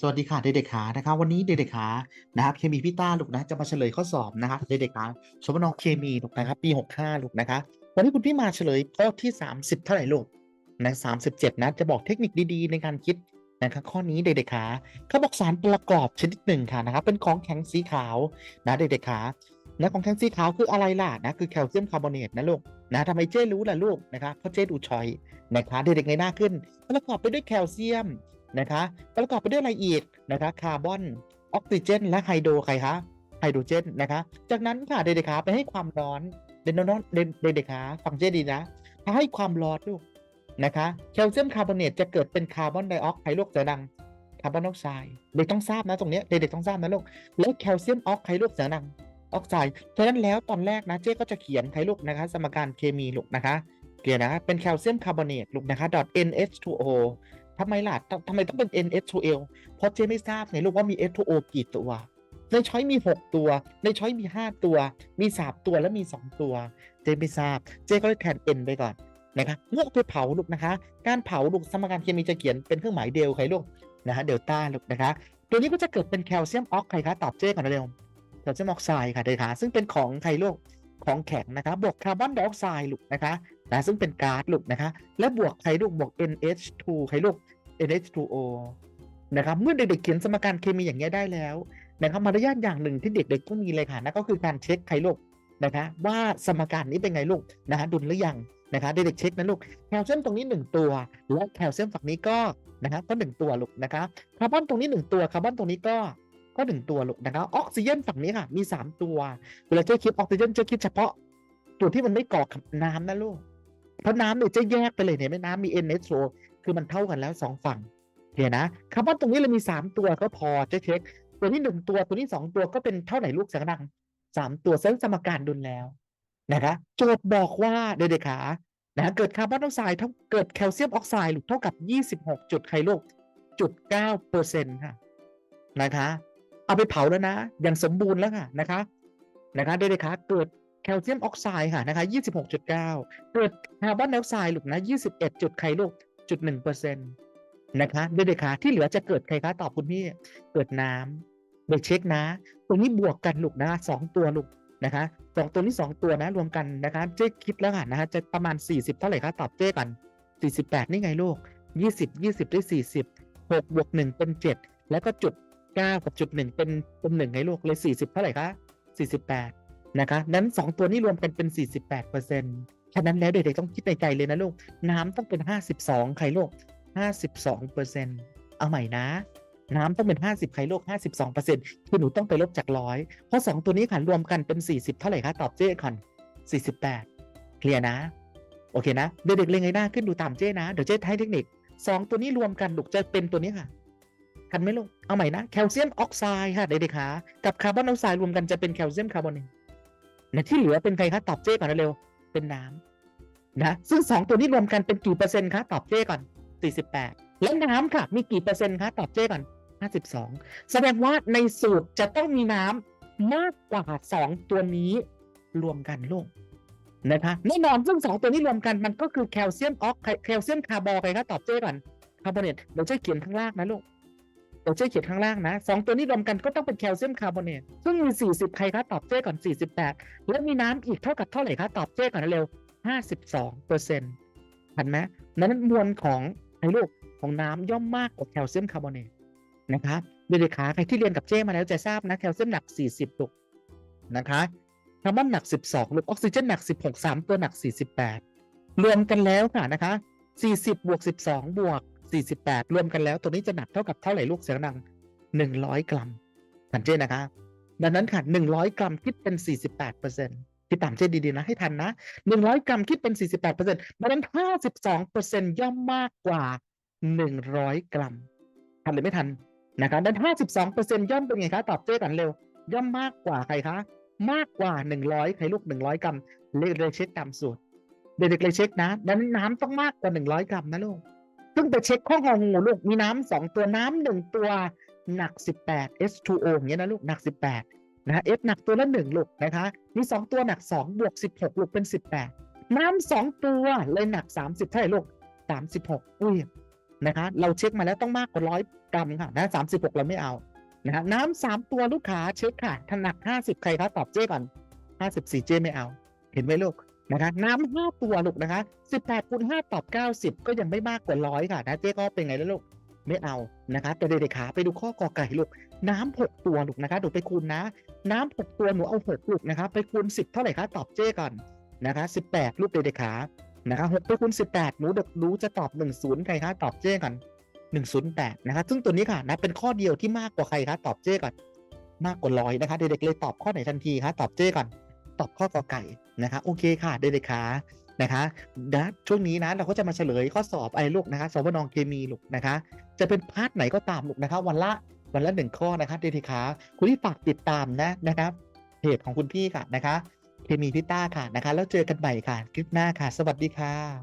สวัสดีค่ะเด็กๆขานะครับวันนี้เด็กๆขานะครับเคมีพี่ต้าลูกนะจะมาเฉลยข้อสอบนะครับเด็กๆขาสมนองเคมีลูกนะครับปี 65 ลูกนะคะวันนี้คุณพี่มาเฉลยข้อที่ 30 เท่าไหร่ลูกนะ37นะจะบอกเทคนิคดีๆ ในการคิดนะครับข้อนี้เด็กๆขาเขาบอกสารประกอบชนิดหนึ่งค่ะนะครับเป็นของแข็งสีขาวนะเด็กๆขาและของแข็งสีขาวคืออะไรล่ะนะคือแคลเซียมคาร์บอเนตนะลูกนะทำไมเจ้รู้ล่ะลูกนะครับเพราะเจ้ดูชอยนะคะเด็กๆในหน้าขึ้น ประกอบไปด้วยแคลเซียม นะคะ ประกอบไปด้วยอะไรอีกนะคะ คาร์บอน ออกซิเจน และไฮโดรใครคะ ไฮโดรเจนนะคะ จากนั้นค่ะเด็กๆขาไปให้ความร้อนเด็กน้องๆเด็กๆขาฟังเจดีนะ ถ้าให้ความร้อนลูกนะคะแคลเซียมคาร์บอเนตจะเกิดเป็นคาร์บอนไดออกไซด์ลูกเสือดังคาร์บอนออกไซด์เด็กต้องทราบนะตรงนี้เด็กๆต้องทราบนะลูกแล้วแคลเซียมออกไซด์ลูกเสือดังออกไซด์ฉะนั้นแล้วตอนแรกนะเจ๊ก็จะเขียนไทลูกนะคะ สมการเคมีลูกนะคะเขียนะเป็นแคลเซียมคาร์บอเนตลูกนะคะ .NH2O ทำไมล่ะทำทำไมต้องเป็น NH2L เพราะเจ๊ไม่ทราบไงลูกว่ามี H2O กี่ตัว ในช้อยมี 6 ตัว ในช้อยมี 5 ตัว มี 3 ตัวและมี 2 ตัว เจ๊ไม่ทราบ เจ๊ก็เลยแทน N ไปก่อนนะคะเมื่อไปเผาลูกนะคะ การเผาลูกสมการเคมีจะเขียนเป็นเครื่องหมายเดลใครลูกนะฮะเดลต้าลูกนะคะ ตัวนี้ก็จะเกิดเป็นแคลเซียมออกไคคะตอบเจ๊ก่อนเร็วแคลเซียมออกไซด์ค่ะเด็กค่ะซึ่งเป็นของใครลูกของแข็งนะคะบวกคาร์บอนไดออกไซด์ลูกนะคะ นะซึ่งเป็นก๊าซลูกนะคะ และบวกไคลูกบวก NH2 ไคลูก NH2O นะครับเมื่อเด็กๆเขียนสมการเคมีอย่างเงี้ยได้แล้วนะครับมารยาทอย่างหนึ่งที่เด็กๆต้องมีเลยค่ะนั่นก็คือการเช็คไขลูกนะคะว่าสมการนี้เป็นไงลูกนะฮะดุลหรือยังนะคะเด็กๆเช็คนะลูกแคลเซียมตรงนี้ 1 ตัว และแคลเซียมฝั่งนี้ก็นะครับก็1ตัวลูกนะคะคาร์บอนตรงนี้ 1 ตัวคาร์บอนตรงนี้ก็ก็1ตัวลูกนะครับออกซิเจนฝั่งนี้ค่ะมี 3 ตัว เวลาจะคิดออกซิเจนจะคิดเฉพาะตัวที่มันไม่ก่อกับน้ำนะลูก เพราะน้ำเนี่ยจะแยกไปเลยเนี่ยไม่น้ำมี NH2 คือมันเท่ากันแล้วสองฝั่งเดี๋ยวนะคาร์บอนตรงนี้เรามีสามตัวก็พอจะเช็ค ตัวนี้หนึ่งตัวตัวนี้สองตัวก็เป็นเท่าไหร่ลูกสังดังสามตัวซึ่งสมการดุลแล้วนะคะโจทย์บอกว่าเด็กๆขานะเกิดคาร์บอนไดออกไซด์เท่าเกิดแคลเซียมออกไซด์เท่ากับยี่สิบหกจุดใครลูกจุดเก้าเปอร์เซ็นต์ค่ะนะคะ เอาไปเผาแล้วนะ อย่างสมบูรณ์แล้วค่ะนะคะนะคะเด็กๆขาเกิด แคลเซียมออกไซด์ค่ะนะคะยี่สิบหกจุดเก้าเกิดคาร์บอนไดออกไซด์ลูกนะยี่สิบเอ็ดจุดใครลูกจุดหนึ่งเปอร์เซ็นต์นะคะเด็กๆคะที่เหลือจะเกิดใครคะตอบคุณพี่เกิดน้ำเด็กเช็คนะ ตรงนี้บวกกันลูกนะสองตัวลูกนะคะสองตัวนี้สองตัวนะรวมกันนะคะเจ๊คิดแล้วค่ะนะคะจะประมาณสี่สิบเท่าไหร่คะตอบเจ๊กันสี่สิบแปดนี่ไงลูกยี่สิบยี่สิบได้สี่สิบหกบวกหนึ่งเป็นเจ็ดแล้วก็จุดเก้ากับจุดหนึ่งเป็นเป็นหนึ่งไงลูกเลยสี่สิบเท่าไหร่คะสี่สิบแปด นะคะนั้นสองตัวนี้รวมกันเป็นสี่สิบแปดเปอร์เซ็นต์ฉะนั้นแล้วเด็กๆต้องคิดในใจเลยนะลูก น้ำต้องเป็นห้าสิบสองใครลูก 52เปอร์เซ็นต์เอาใหม่นะ น้ำต้องเป็น 50ไคโลก52เปอร์เซ็นต์คือหนูต้องไปลบจากร้อยเพราะ 2 ตัวนี้ค่ะรวมกันเป็น 40 เท่าไหร่คะตอบเจ้ก่อน48 เคลียร์นะ โอเคนะ เด็กๆเล็งไงหน้าขึ้นดูตามเจ้นะ เดี๋ยวเจ้ให้เทคนิค 2 ตัวนี้รวมกันลูกจะเป็นตัวนี้ค่ะทันไหมลูก เอาใหม่นะ แคลเซียมออกไซด์ค่ะเด็กๆคะกับคาร์บอนออกไซด์รวมกันจะเป็นแคลเซียมคาร์บอเนต และที่เหลือเป็นใครคะตอบเจ้ก่อนเร็วเป็นน้ำนะซึ่ง2ตัวนี้รวมกันเป็นกี่เปอร์เซ็นต์คะตอบเจ้ก่อน 48 แล้วน้ำค่ะมีกี่เปอร์เซ็นต์คะตอบเจ้ก่อน 52 แสดงว่าในสูตรจะต้องมีน้ำมากกว่า2ตัวนี้รวมกันลูกนะคะแน่นอนซึ่ง2ตัวนี้รวมกันมันก็คือแคลเซียมออกแคลเซียมคาร์บอนไปคะตอบเจ้ก่อนคาร์บอเนตเดี๋ยวจะเขียนข้างล่างนะลูก เดี๋ยวจะเขียนข้างล่างนะสองตัวนี้รวมกันก็ต้องเป็นแคลเซียมคาร์บอเนตซึ่งมี 40 ใครคะตอบเจ้ก่อน 48 แล้วมีน้ำอีกเท่ากับเท่าไหร่คะตอบเจ้ก่อนเร็ว 52เปอร์เซ็นต์ทันไหมนั้นมวลของไอ้ลูกของน้ำย่อมมากกว่าแคลเซียมคาร์บอเนตนะครับเด็กๆขาใครที่เรียนกับเจ้มาแล้วจะทราบนะแคลเซียมหนัก 40ลูกนะคะคาร์บอนหนัก 12ลูกออกซิเจนหนัก 16 3 ตัวหนัก 48 รวมกันแล้วค่ะนะคะ40บวก12บวก 48 รวมกันแล้ว ตัวนี้จะหนักเท่ากับเท่าไหร่ลูกเสียงดัง 100 กรัมทันเจ้นะคะดังนั้นค่ะ 100 กรัมคิดเป็น 48เปอร์เซ็นต์ที่ตามเช่นดีๆนะให้ทันนะ 100 กรัมคิดเป็น 48เปอร์เซ็นต์ดังนั้น 52เปอร์เซ็นต์ย่อมมากกว่า 100 กรัม ทันหรือไม่ทันนะครับดังนั้น52เปอร์เซ็นต์ย่อมเป็นไงคะตอบเจ้กันเร็ว ย่อมมากกว่าใครคะมากกว่า 100ใครลูก 100 กรัมเลขเลยเช็คตามสูตรเด็กๆเลยเช็คนะดังนั้นน้ำต้องมากกว่า 100 กรัมนะลูก ซึ่งไปเช็คข้อของงูลูกมีน้ำสองตัวน้ำหนึ่งตัวหนัก 18 H2O อย่างเงี้ยนะลูกหนัก 18นะฮะ F หนักตัวละหนึ่งลูกนะคะมีสองตัวหนักสองบวกสิบหกลูกเป็นสิบแปดน้ำสองตัวเลยหนักสามสิบเท่าไหร่ลูกสามสิบหกอุ้ยนะคะเราเช็คมาแล้วต้องมากกว่าร้อยกรัมค่ะนะสามสิบหกเราไม่เอานะฮะน้ำสามตัวลูกค้าเช็คค่ะถนักห้าสิบใครคะตอบเจ้ก่อนห้าสิบสี่เจ้ไม่เอา เห็นไหมลูก นะคะน้ำห้าตัวลูกนะคะสิบแปดคูณห้าตอบเก้าสิบก็ยังไม่มากกว่าร้อยค่ะนะเจ๊ก็เป็นไงแล้วลูกไม่เอานะคะแต่เด็กๆขาไปดูข้อกอไก่ลูกน้ำหกตัวลูกนะคะเดูไปคูณนะ น้ำหกตัวหนูเอาหกลูกนะคะไปคูณสิบเท่าไหร่คะตอบเจ้ก่อนนะคะสิบแปดลูกเด็กๆขานะคะหกไปคูณสิบแปดหนูเด็กรู้จะตอบหนึ่งศูนย์ใครคะตอบเจ้ก่อนหนึ่งศูนย์แปดนะคะซึ่งตัวนี้ค่ะนะเป็นข้อเดียวที่มากกว่าใครคะตอบเจ้ก่อนมากกว่าร้อยนะคะเด็กๆเลยตอบข้อไหนทันทีคะตอบเจ้ก่อน ตอบข้อกอไก่นะคะโอเคค่ะเด็กๆขานะคะนะช่วงนี้นะเราก็จะมาเฉลยข้อสอบไอ้ลูกนะคะสวนองเคมีลูกนะคะ จะเป็นพาร์ทไหนก็ตามลูกนะคะ วันละวันละหนึ่งข้อนะคะเด็กๆขาคุณที่ฝากติดตามนะนะครับเพจของคุณพี่ค่ะนะคะ เคมีพิต้าค่ะนะคะ แล้วเจอกันใหม่ค่ะคลิปหน้าค่ะ สวัสดีค่ะ